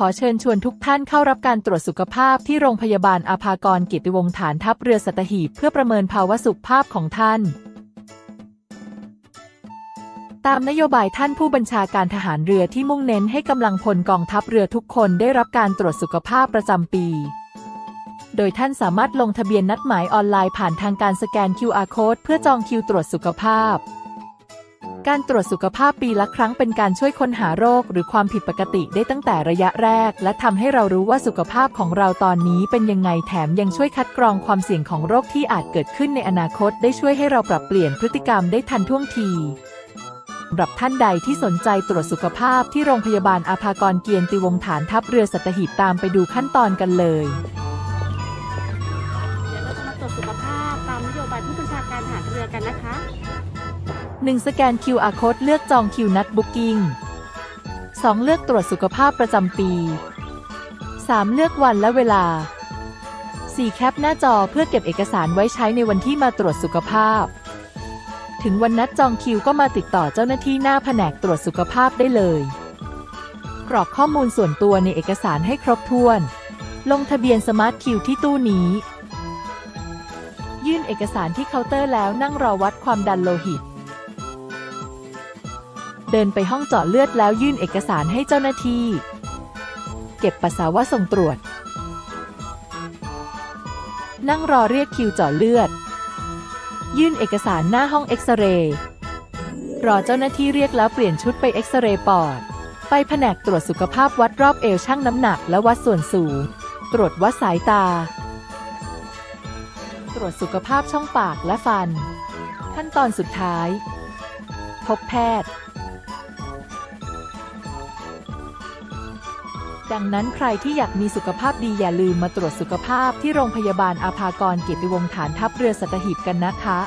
ขอเชิญชวนทุกท่านเข้ารับการตรวจสุขภาพที่โรงพยาบาลอาภากรกิติวงศ์ฐานทัพเรือสัตหีบเพื่อประเมินภาวะสุขภาพของท่าน ตามนโยบายท่านผู้บัญชาการทหารเรือที่มุ่งเน้นให้กำลังพลกองทัพเรือทุกคนได้รับการตรวจสุขภาพประจำปีโดยท่านสามารถลงทะเบียนนัดหมายออนไลน์ผ่านทางการสแกน QR code เพื่อจองคิวตรวจสุขภาพ การตรวจสุขภาพปีละครั้งเป็นการช่วยค้นหาโรคหรือความผิดปกติได้ตั้งแต่ระยะแรก และทำให้เรารู้ว่าสุขภาพของเราตอนนี้เป็นยังไงแถมยังช่วยคัดกรองความเสี่ยงของโรคที่อาจเกิดขึ้นในอนาคต ได้ช่วยให้เราปรับเปลี่ยนพฤติกรรมได้ทันท่วงทีสำหรับท่านใดที่สนใจตรวจสุขภาพที่โรงพยาบาลอาภากรเกียรติวงศ์ฐานทัพเรือสัตหีบตามไปดูขั้นตอนกันเลยเดี๋ยวเราจะมาตรวจสุขภาพตามนโยบายผู้บัญชาการทหารเรือกันนะคะ 1. สแกน QR code เลือกจองคิวนัดบุ๊กิ้ง 2. เลือกตรวจสุขภาพประจำปี 3. เลือกวันและเวลา 4. แคปหน้าจอเพื่อเก็บเอกสารไว้ใช้ในวันที่มาตรวจสุขภาพ ถึงวันนัดจองคิวก็มาติดต่อเจ้าหน้าที่หน้าแผนกตรวจสุขภาพได้เลย กรอกข้อมูลส่วนตัวในเอกสารให้ครบถ้วน ลงทะเบียนสมาร์ทคิวที่ตู้นี้ ยื่นเอกสารที่เคาน์เตอร์แล้วนั่งรอวัดความดันโลหิต เดินไปห้องเจาะเลือดแล้วยื่นเอกสารให้เจ้าหน้าที่ เก็บปัสสาวะส่งตรวจ นั่งรอเรียกคิวเจาะเลือด ยื่นเอกสารหน้าห้องเอ็กซเรย์รอเจ้าหน้าที่เรียกแล้วเปลี่ยนชุดไปเอ็กซเรย์ปอด ไปแผนกตรวจสุขภาพวัดรอบเอวชั่งน้ำหนักและวัดส่วนสูง ตรวจวัดสายตา ตรวจสุขภาพช่องปากและฟัน ขั้นตอนสุดท้าย พบแพทย์ ดังนั้นใครที่อยากมีสุขภาพดีอย่าลืมมาตรวจสุขภาพที่โรงพยาบาลอาภากรเกียรติวงศ์ฐานทัพเรือสัตหีบกันนะคะ